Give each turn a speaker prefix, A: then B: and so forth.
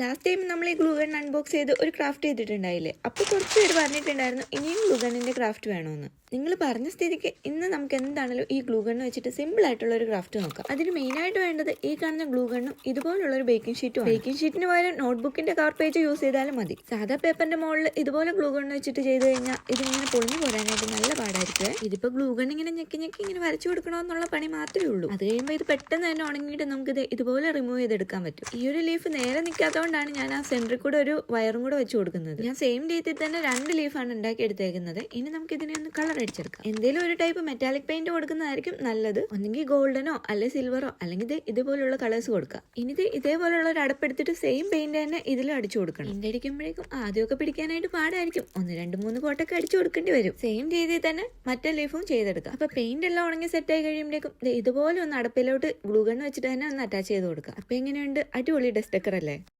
A: Last time നമ്മൾ ഈ glue gun unbox ചെയ്ത് ഒരു ക്രാഫ്റ്റ് ചെയ്തിട്ടുണ്ടായില്ലേ? അപ്പോൾ കുറച്ച് പേര് പറഞ്ഞിട്ടുണ്ടായിരുന്നു ഇനിയും ഗ്ലൂ ക്രാഫ്റ്റ് വേണമെന്ന് നിങ്ങൾ പറഞ്ഞ സ്ഥിതിക്ക് ഇന്ന് നമുക്ക് എന്താണല്ലോ ഈ ഗ്ലൂ വെച്ചിട്ട് സിമ്പിൾ ആയിട്ടുള്ള ഒരു ക്രാഫ്റ്റ് നോക്കാം. അതിന് മെയിൻ ആയിട്ട് വേണ്ടത് ഈ കാണുന്ന ഗ്ലൂ ഗണ്ണും ഇതുപോലുള്ള ഒരു ബേക്കിംഗ് ഷീറ്റും ബേക്കിംഗ് ഷീറ്റിന് പകരം നോട്ട്ബുക്കിന്റെ കവർ പേജ് യൂസ് ചെയ്താലും മതി. സാധാ പേപ്പറിന്റെ മുകളിൽ ഇതുപോലെ ഗ്ലൂ ഗണ്ണ് വെച്ചിട്ട് ചെയ്ത് കഴിഞ്ഞാൽ ഇതിങ്ങനെ പൊളിഞ്ഞു പോരാനായിട്ട് നല്ല പാടായിരിക്കും ഇതിപ്പോ ഗ്ലൂഗൺ ഇങ്ങനെ ഞെക്കി ഞെക്കി ഇങ്ങനെ വരച്ചു കൊടുക്കണമെന്നുള്ള പണി മാത്രമേ ഉള്ളൂ. അത് കഴിയുമ്പോൾ ഇത് പെട്ടെന്ന് തന്നെ ഉണങ്ങിയിട്ട് നമുക്ക് ഇത് ഇതുപോലെ റിമൂവ് ചെയ്തെടുക്കാൻ പറ്റും. ഈ ഒരു ലീഫ് നേരെ നിൽക്കാത്തതുകൊണ്ടാണ് ഞാൻ ആ സെന്ററിൽ കൂടെ ഒരു വയറും കൂടെ വെച്ച് കൊടുക്കുന്നത്. ഞാൻ സെയിം രീതിയിൽ തന്നെ രണ്ട് ലീഫാണ് ഉണ്ടാക്കി എടുത്തേക്കുന്നത്. ഇനി നമുക്ക് ഇതിനെ ഒന്ന് കളർ അടിച്ചെടുക്കാം. എന്തെങ്കിലും ഒരു ടൈപ്പ് മെറ്റാലിക് പെയിന്റ് കൊടുക്കുന്നതായിരിക്കും നല്ലത്. ഒന്നെങ്കിൽ ഗോൾഡനോ അല്ലെ സിൽവറോ അല്ലെങ്കിൽ ഇത് ഇതുപോലുള്ള കളേഴ്സ് കൊടുക്കുക ഇനി ഇത് ഇതേപോലുള്ള ഒരു അടപ്പെടുത്തിട്ട് സെയിം പെയിന്റ് തന്നെ ഇതിലും അടിച്ചു കൊടുക്കണം. പെയിന്റ് അടിക്കുമ്പോഴേക്കും ആദ്യമൊക്കെ പിടിക്കാനായിട്ട് പാടായിരിക്കും. ഒന്ന് രണ്ട് മൂന്ന് കോട്ടൊക്കെ അടിച്ചു കൊടുക്കേണ്ടി വരും. സെയിം രീതിയിൽ തന്നെ മറ്റേ ലീഫും ചെയ്തെടുക്കാം. അപ്പൊ പെയിന്റ് എല്ലാം ഉണങ്ങി സെറ്റ് ആയി കഴിയുമ്പോഴേക്കും ഇതുപോലെ ഒന്ന് അടപ്പിലോട്ട് ഗ്ലൂ ഗണ്ണ് വെച്ചിട്ട് തന്നെ ഒന്ന് അറ്റാച്ച് ചെയ്ത് കൊടുക്കുക അപ്പൊ എങ്ങനെയുണ്ട്? അടിപൊളി ഡെസ്റ്റക്കർ അല്ലേ?